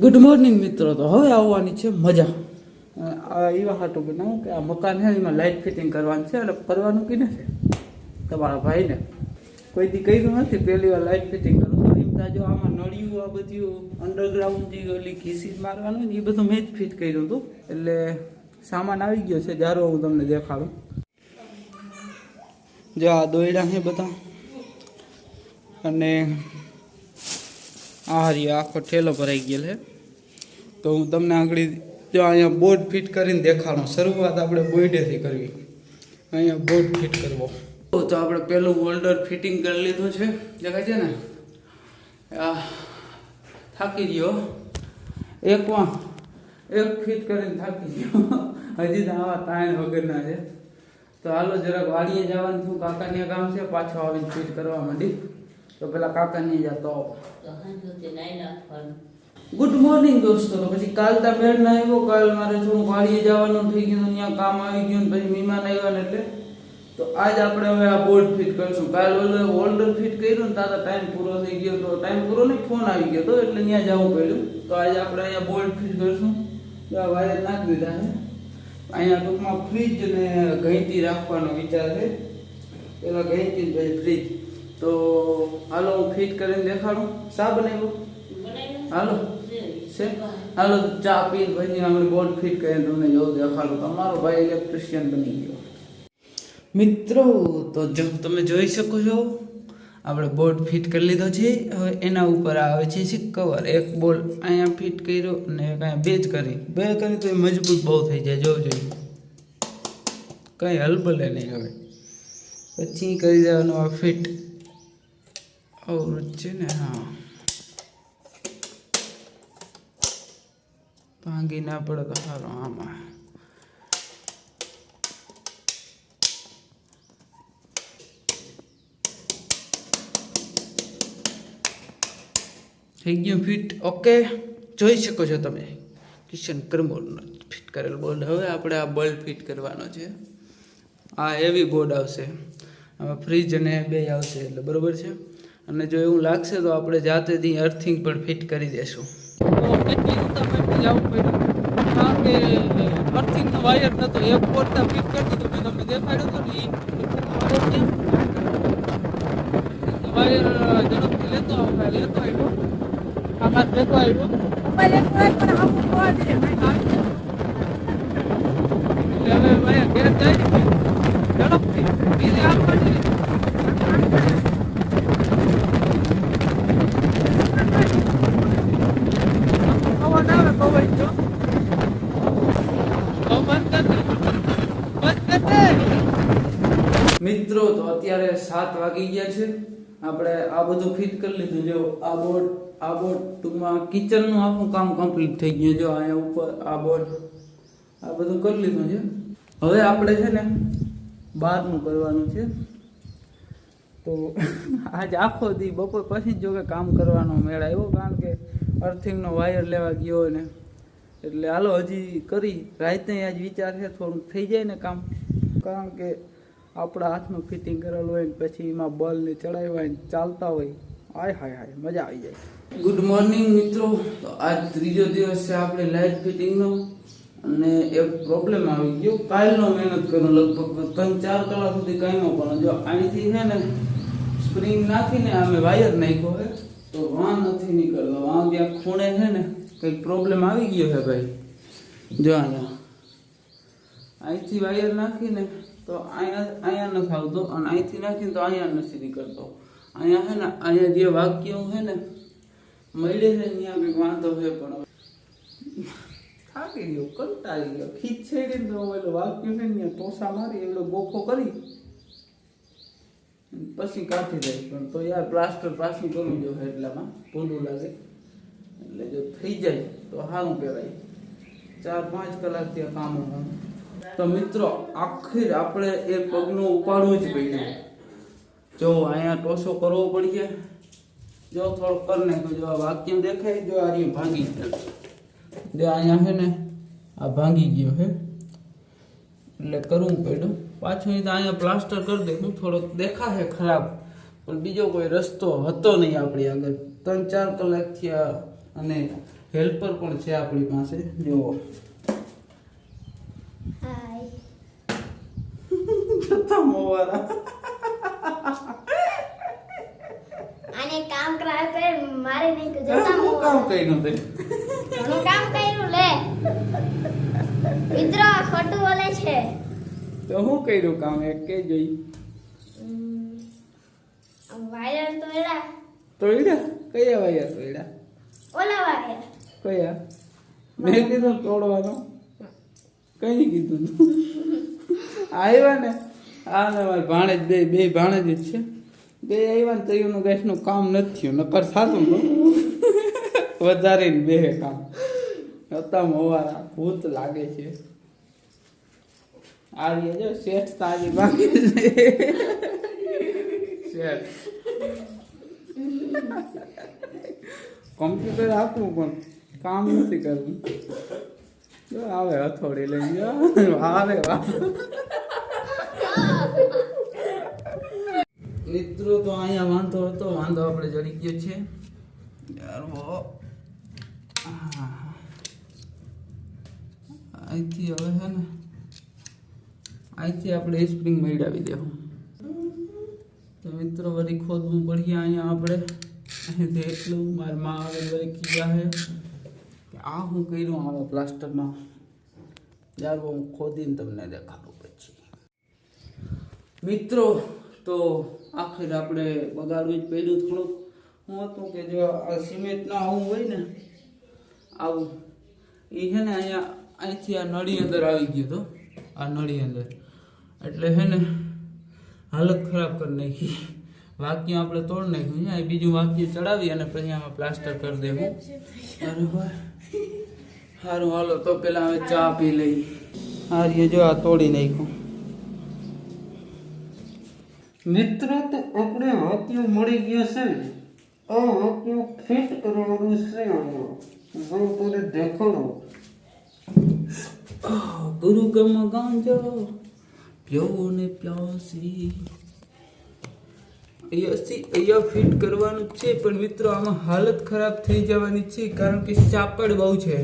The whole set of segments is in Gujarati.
ગુડ મોર્નિંગ મિત્રો. તો હવે આવવાની છે મજા. એવા હાટું બનાવું કે આ મકાન છે એમાં લાઇટ ફિટિંગ કરવાનું છે એટલે કરવાનું કીને છે તમારા ભાઈને. કોઈ દી કર્યું નથી? પહેલી વાર લાઇટ ફિટિંગ કરું. એમ તાજો આમાં નળિયું, આ બધું અંડરગ્રાઉન્ડ જે ઓલી ઘીસી મારવાનું ને એ બધું મેં જ ફિટ કર્યું હતું. એટલે સામાન આવી ગયો છે. જારો હું તમને દેખાડું. જો આ દોયડા છે બધા. અને આ આખો ઠેલો ભરાઈ ગયેલ છે તો હું તમને આગળ જો અહીંયા બોર્ડ ફિટ કરીને દેખાડો. શરૂઆત આપણે બોર્ડેથી કરવી. અહીંયા બોર્ડ ફિટ કરવો. તો આપણે પેલું હોલ્ડર ફિટિંગ કરી લીધું છે. દેખાય છે ને? આ થાકી ગયો. એક માં એક ફિટ કરીને થાકી ગયો. હજી તો આવા તાણ વગરના છે. તો હાલો જરાક વાડીએ જવાનું થયું કાકાની કામ છે, પાછો આવીને ફિટ કરવા માંડી. તો પેલા કાકાની જતો ગુડ મોર્નિંગ દોસ્તો. તો પછી કાલ તા બેડ ના આવ્યો. કાલ મારે થોડું વાડીએ જવાનું થઈ ગયું ત્યાં કામ આવી ગયું પછી મહેમાન આવ્યા ને એટલે. તો આજ આપણે હવે આ બોર્ડ ફિટ કરશું. કાલ ઓલો હોલ્ડર ફિટ કર્યું ને તારા ટાઈમ પૂરો થઈ ગયો તો ટાઈમ પૂરો નહીં ફોન આવી ગયો તો એટલે ત્યાં જવું પડ્યું. તો આજે આપણે અહીંયા બોર્ડ ફિટ કરશું. તો આ વાયર નાખી દીધા છે. અહીંયા ટૂંકમાં ફ્રીજ ને ઘંટી રાખવાનો વિચાર છે. પેલા ઘંટી પછી ફ્રીજ તો હાલો હું ફિટ કરીને દેખાડું. શા બનાવ્યું? હાલો. છે. હાલો ચા પીને ભાઈની આપણે બોર્ડ ફિટ કરીને તમને જવું દેખાડું. તમારો ભાઈ ઇલેક્ટ્રિશિયન બની ગયો. મિત્રો તો જો તમે જોઈ શકો છો આપણે બોર્ડ ફિટ કરી લીધો છે. હવે એના ઉપર આવે છે છે કવર. એક બોલ અહીંયા ફિટ કર્યો અને એક અહીંયા બે જ કરી. બે કરી તો એ મજબૂત બહુ થઈ જાય જોજો કંઈ હલબલે નહીં હવે. પછી કરી દેવાનું આ ફિટ. અવરું છે ને હા ભાંગી ના પડે તો આમાં. થઈ ગયું ફિટ ઓકે જોઈ શકો છો તમે. કિશન કરમોરનો ફિટ કરેલ બોર્ડ. હવે આપણે આ બલ્બ ફિટ કરવાનો છે. આ હેવી બોર્ડ આવશે. આમાં ફ્રીજ અને બે આવશે એટલે બરોબર છે? અને જો એવું લાગશે તો આપણે જાતેથી અર્થિંગ પણ ફિટ કરી દેશું. કે અર્થિંગનો વાયર નતો એક બોર્ડ ફિટ કરી દીધું મેં તમને દેખાડ્યો તો એ વાયર ઝડપથી લેતો લેતો આવ્યો. આમાં લેતો આવ્યો. એટલે હવે વાયર ઘેર જાય ઝડપથી. બીજે આપવાની પવન આવે પવન જો તો બંધ કર દે. બંધ કર દે. મિત્રો, તો અત્યારે સાત વાગી ગયા છે. આપણે આ બધું ફિટ કરી લીધું. જો આ બોર્ડ આ બોર્ડ ટૂંકમાં કિચનનું આખું કામ કમ્પ્લીટ થઈ ગયું જો અહીંયા ઉપર આ બોર્ડ આ બધું કરી લીધું છે. હવે આપણે છે ને બહારનું કરવાનું છે. તો આજ આખો દી બપોર પછી જ જો કે કામ કરવાનો મેળ આવ્યો, કારણ કે અર્થિંગનો વાયર લેવા ગયો ને. એટલે હાલો, હજી કરી. રાતે આજ વિચાર છે, થોડુંક થઈ જાય ને કામ. કારણ કે આપણા હાથનું ફિટિંગ કરેલું હોય પછી એમાં બલ ને ચડાવ્યા હોય ને ચાલતા હોય, હાય હાય હાય, મજા આવી જાય. ગુડ મોર્નિંગ મિત્રો. તો આજ ત્રીજો દિવસ છે આપણે લાઇટ ફિટિંગનો અને એક પ્રોબ્લેમ આવી ગયો. કાલનો મહેનત કર્યો લગભગ ત્રણ, ચાર કલાક સુધી કાંઈ પણ જો અહીંથી છે ને સ્પ્રિંગ નાખીને અમે વાયર નાખ્યો હોય તો વાં નથી નીકળતો. વાં ત્યાં ખૂણે છે ને કંઈક પ્રોબ્લેમ આવી ગયો છે ભાઈ. જો અહીંયા. અહીંથી વાયર નાખીને તો અહીંયા અહીંયા નથી આવતો અને અહીંથી નાખીને તો અહીંયા નથી નીકળતો અહીંયા છે ને, અહીંયા જે વાક્ય છે ને, મળે છે ત્યાં કંઈક વાંધો છે પણ થાકી ગયો કંટાળી ગયો. ખીચ છે તો ઓલો વાક્ય છે ને તોસા મારી એટલો ગોખો કરી. પછી કાઢી જાય પણ તો યાર પ્લાસ્ટર પાછું કરવું જોઈએ એટલામાં ભૂલું લાગે. એટલે જો થઈ જાય, તો સારું કહેવાય. ચાર પાંચ કલાક ત્યાં કામ હોય. તો મિત્રો, આખીર આપણે એ પગનું ઉપાડવું જ પડ્યું. જો અહીંયા ટોસો કરવો પડશે. જો થોડોક કરી નાખ્યો જો આ વાક્ય દેખાય, જો આ રહ્યું ભાંગી ગયું. જો અહીંયા છે ને, આ ભાંગી ગયો છે. એટલે કરવું પડ્યું. પાછું તો અહીંયા પ્લાસ્ટર કરી દેખું થોડોક દેખાશે ખરાબ. પણ બીજો કોઈ રસ્તો હતો નહીં આપણી આગળ. ત્રણ ચાર કલાક થયા અને હેલ્પર પણ છે આપણી પાસે. જુઓ હાય જતા મોવારા આને કામ કરાય કરે મારે નહીં કે જતા હું કામ. કર્યું તે હું કામ કર્યું લે. મિત્રો ખોટું બોલે છે. તો હું કર્યું કામ? એક કે જોઈ વાયર તો એડા તોડ્યા. કયા વાયા તોડ્યા? ઓલા વાયર. કયા? મેં કીધું તોડવાનો. કઈ કીધું તું? આવ્યા ને? આ મારા ભાણેજ બે બે ભાણેજ જ છે. બે આવ્યા ને તો ગેસનું કામ નથી થયું. નકર સાચું વધારે બે કામ. હતા મોવારા ભૂત લાગે છે. આ રહ્યા જો શેઠ તાજી બાકી શેઠ. કોમ્પ્યુટર આપવું પણ કામ નથી કરવું. આવે હથોડી લઈ જો આવે વાહ મિત્રો, તો અહીંયા વાંધો હતો. વાંધો આપણે જડી ગયો છે. અહીંથી હવે છે ને, અહીંથી આપણે સ્પ્રિંગ મેળવી દેવું. તો મિત્રો વળી ખોદવું પડીએ અહીંયા આપણે. અહીંથી એટલું મારી મા આવે વળી કીધા હે કે આ હું કર્યું આમાં પ્લાસ્ટરમાં યાર હું ખોદીને તમને દેખાડું પછી. મિત્રો તો આખરે આપણે બગાડવું જ પહેલું થોડુંક હું હતું કે જો આ સિમેન્ટ ના આવું હોય ને, આવું. એ છે ને અહીંયા, અહીંથી આ નળી અંદર આવી ગયું તો આ નળી અંદર. એટલે છે ને, હાલત ખરાબ કરી નાખી. વાક્ય આપણે તોડ નાખ્યું છે. બીજું વાક્ય ચડાવી અને પછી આમાં પ્લાસ્ટર કરી દેવું. બરાબર સારું, હાલો, તો પેલા હવે ચા પી લઈ હારીએ જો આ તોડી નાખ્યું. મિત્ર તો આપણે વાક્ય મળી ગયો છે. ને આ વાક્ય ફિટ કરવાનું છે જો તને દેખાડો. ગુરુ ગમ ગાંજો પ્યો ને પ્યાસી અહીંયાથી અહીંયા ફિટ કરવાનું છે પણ મિત્રો આમાં હાલત ખરાબ થઈ જવાની છે કારણ કે ચાપડ બહુ છે.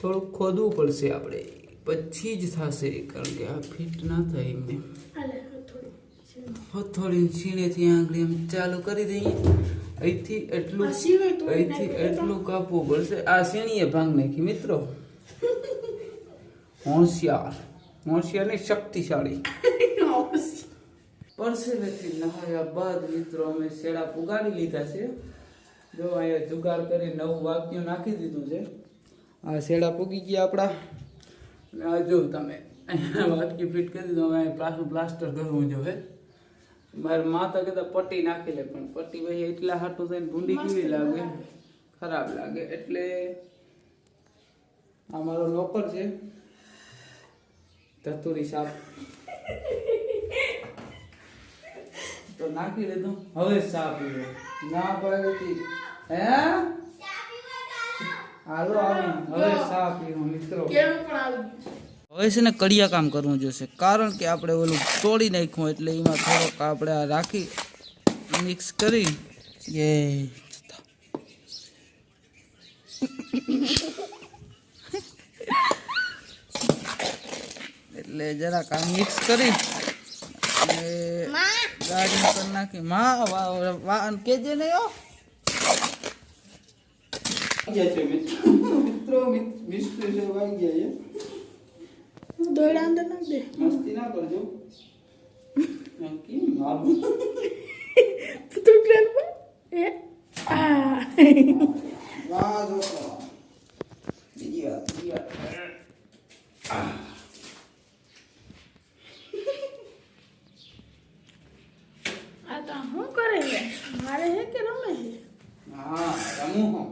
થોડુંક ખોદવું પડશે આપણે. પછી જ થશે કારણ કે આ ફિટ ના થાય એમને. હથોડી છીણેથી આંગળી એમ ચાલુ કરી દઈએ. અહીંથી એટલું અહીંથી એટલું કાપવું પડશે. આ સીણીએ ભાંગ નાખી મિત્રો. હોશિયાર. હોશિયાર નહીં શક્તિશાળી. પરસેવેથી નહાયા બાદ મિત્રો અમે શેડા પુગાડી લીધા છે. જો અહીંયા જુગાડ કરી નવું વાક્ય નાખી દીધું છે. આ શેડા પૂગી ગયા આપણા. અને આ જો તમે અહીંયા વાક્ય ફિટ કરી દીધું હવે અહીં પાછું પ્લાસ્ટર કરવું જોઈએ મારી મા તો કહેતા પટ્ટી નાખી લે પણ પટ્ટી ભાઈ એટલા હાટું થઈને ભૂંડી કેવી લાગે? ખરાબ લાગે. એટલે આ મારો નોકર છે. ધતુરી સાપ. તો નાખી લીધું હવે સાપ ના પડેથી હે? હાલો આવી. હવે સાપ પીવો મિત્રો. હવે છે ને કડિયા કામ કરવું જોઈશે કારણ કે આપણે ઓલું તોડી નાખ્યું એટલે એમાં થોડોક આપણે આ રાખી મિક્સ કરી એ એટલે જરાક આ મિક્સ કરી અને ગાડી પર નાખી. માં વા વા કેજે નહીં યો મિત્રો. મિસ્ત્રી છે વાગી ગયા છે. દોયડા અંદર નાખ દે મસ્તી ના કરજો કેમ મારું તું ટ્રેન પર એ આ. વાહ જો બીજી વાત બીજી વાત આ તો શું કરે છે મારે છે કે રમે છે હા રમું હું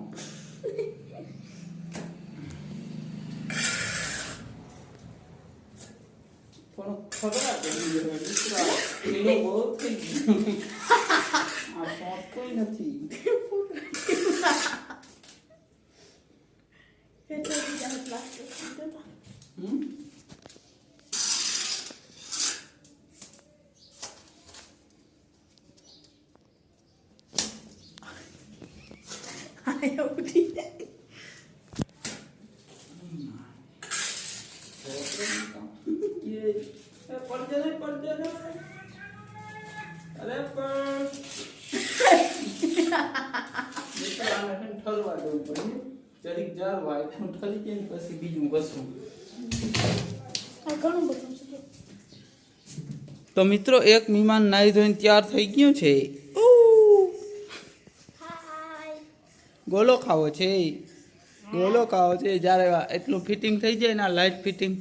થોડો ખબર પડી ગયો દીકરા એનો બહુ થઈ ગયો આ પહોંચતોય નથી એટલે બીજા પ્લાસ્ટિક દેતા હમ? આ એવું પડજે નહીં, પડજે નહીં. અરે પણ મિત્રો, આને છે ને ઠરવા દેવું પડે જારવા આખું ઠરી જાય પછી બીજું ઘણું બધું તો મિત્રો એક મહેમાન નાહી ધોઈને તૈયાર થઈ ગયું છે. ગોલો ખાવો છે. ગોલો ખાવો છે. જ્યારે એટલું ફિટિંગ થઈ જાય ને લાઇટ ફિટિંગ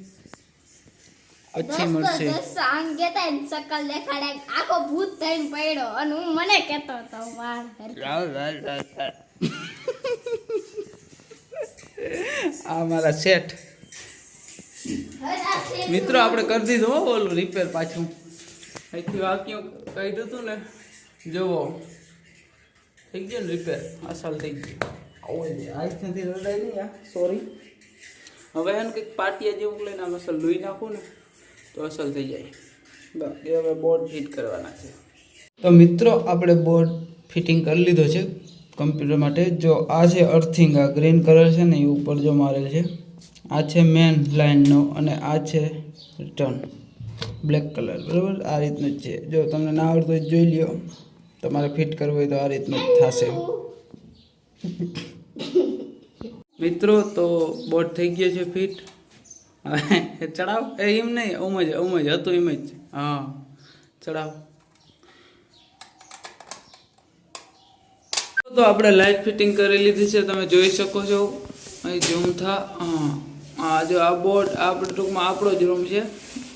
પછી મળશે. સાંગ કેતા ને સકલ દેખાડે આખો ભૂત થઈને પડ્યો. અને હું મને કેતો હતો વાળ. આ મારા સેટ મિત્રો, આપણે કરી દીધું હો ઓલું રિપેર પાછું. અહીંથી વાક્યું કહી દીધું ને, જુઓ. થઈ ગયું ને રિપેર અસલ થઈ ગયું. આવું આજથી રડાઈ નહીં આ સોરી હવે એને કંઈક પાટિયા જેવું લઈને આમ અસલ લોહી નાખું ને, તો અસલ થઈ જાય. એ હવે બોર્ડ ફિટ કરવાના છે. તો મિત્રો, આપણે બોર્ડ ફિટિંગ કરી લીધો છે. કમ્પ્યુટર માટે. જો આ છે અર્થિંગ આ ગ્રીન કલર છે ને, એ ઉપર જો મારેલ છે. આ છે મેન લાઇનનો અને આ છે રિટર્ન બ્લેક કલર બરાબર? આ રીતનું જ છે. જો તમને ના આવડતું હોય જોઈ લ્યો. તમારે ફિટ કરવું હોય તો આ રીતનું જ થશે. મિત્રો, તો બોટ થઈ ગયો છે ફિટ ચડાવ. એ એમ નહીં, ઓમ જ ઓમ જ, હતું એમ જ. હા, ચડાવ. તો આપણે લાઇટ ફિટિંગ કરી લીધી છે તમે જોઈ શકો છો. અહીં ઝૂમ થા હા. હા જો આ બોર્ડ આપણે ટૂંકમાં આપણો જ રૂમ છે.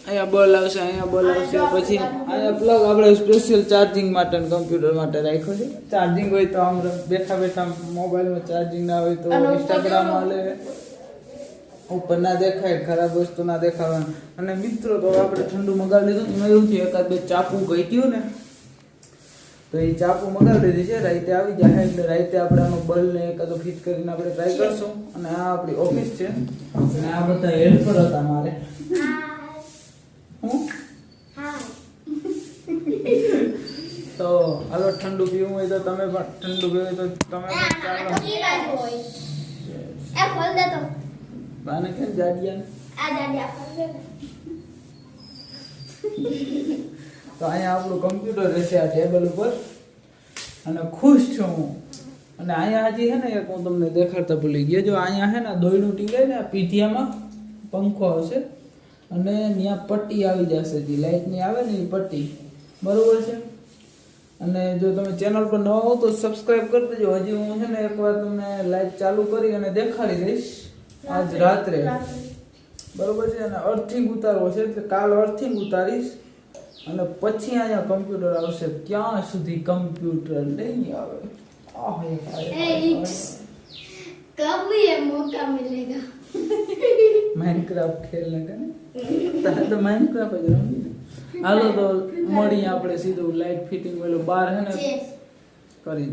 અહીંયા બલ આવશે અહીંયા બલ આવશે પછી અહીંયા પ્લગ આપણે સ્પેશિયલ ચાર્જિંગ માટે કમ્પ્યુટર માટે રાખ્યો છે. ચાર્જિંગ હોય તો આમ બેઠા બેઠા મોબાઈલમાં ચાર્જિંગ ના હોય તો ઇન્સ્ટાગ્રામ? હાલે. ઉપર ના દેખાય ખરાબ વસ્તુ ના દેખાવાનું અને મિત્રો તો આપણે ઠંડુ મગાવી લીધું. મેં એવું થયું એકાદ બે ચાકુ ઘટ્યું ને. તો એ ચાકુ મગાવી લીધી છે રાતે આવી જાય એટલે રાતે આપણે આનો બલ ને એકાદો ફિટ કરીને આપણે ટ્રાય કરશું. અને આ આપણી ઓફિસ છે. અને આ બધા હેલ્પર હતા મારે. હું? તો હાલો ઠંડુ પીવું હોય તો તમે પણ ઠંડુ પીવું હોય તો તમે પણ ચાલો. બાને કેમ જાડિયા? આ દે તો અહીંયા આપણું કમ્પ્યુટર રહેશે આ ટેબલ ઉપર. અને ખુશ છું હું. અને અહીંયા હજી છે ને એક હું તમને દેખાડતા ભૂલી ગયો. જો અહીંયા છે ને દોયડું ટીંગાય ને પીઠિયામાં પંખો આવશે. અને ત્યાં પટ્ટી આવી જશે જે લાઇટની આવે ને એ પટ્ટી. બરાબર છે? અને જો તમે ચેનલ પર નવા હો તો સબસ્ક્રાઇબ કરી દેજો. હજી હું છે ને એકવાર તમને લાઇટ ચાલુ કરી અને દેખાડી દઈશ. આજ રાત્રે. બરોબર છે? અને અર્થિંગ ઉતારવો છે. એટલે કાલ અર્થિંગ ઉતારીશ. અને પછી અહીંયા કમ્પ્યુટર આવશે ત્યાં સુધી કમ્પ્યુટર નહીં આવે આહ, આહ, આહ, ए इक्स कब ये मौका मिलेगा માઇનક્રાફ્ટ ખેલને કે તારે તો માઇનક્રાફ્ટ જ રમવી ને. હાલો તો મળીએ આપણે સીધું લાઇટ ફિટિંગ પેલું બાર હે ને Yes. કરી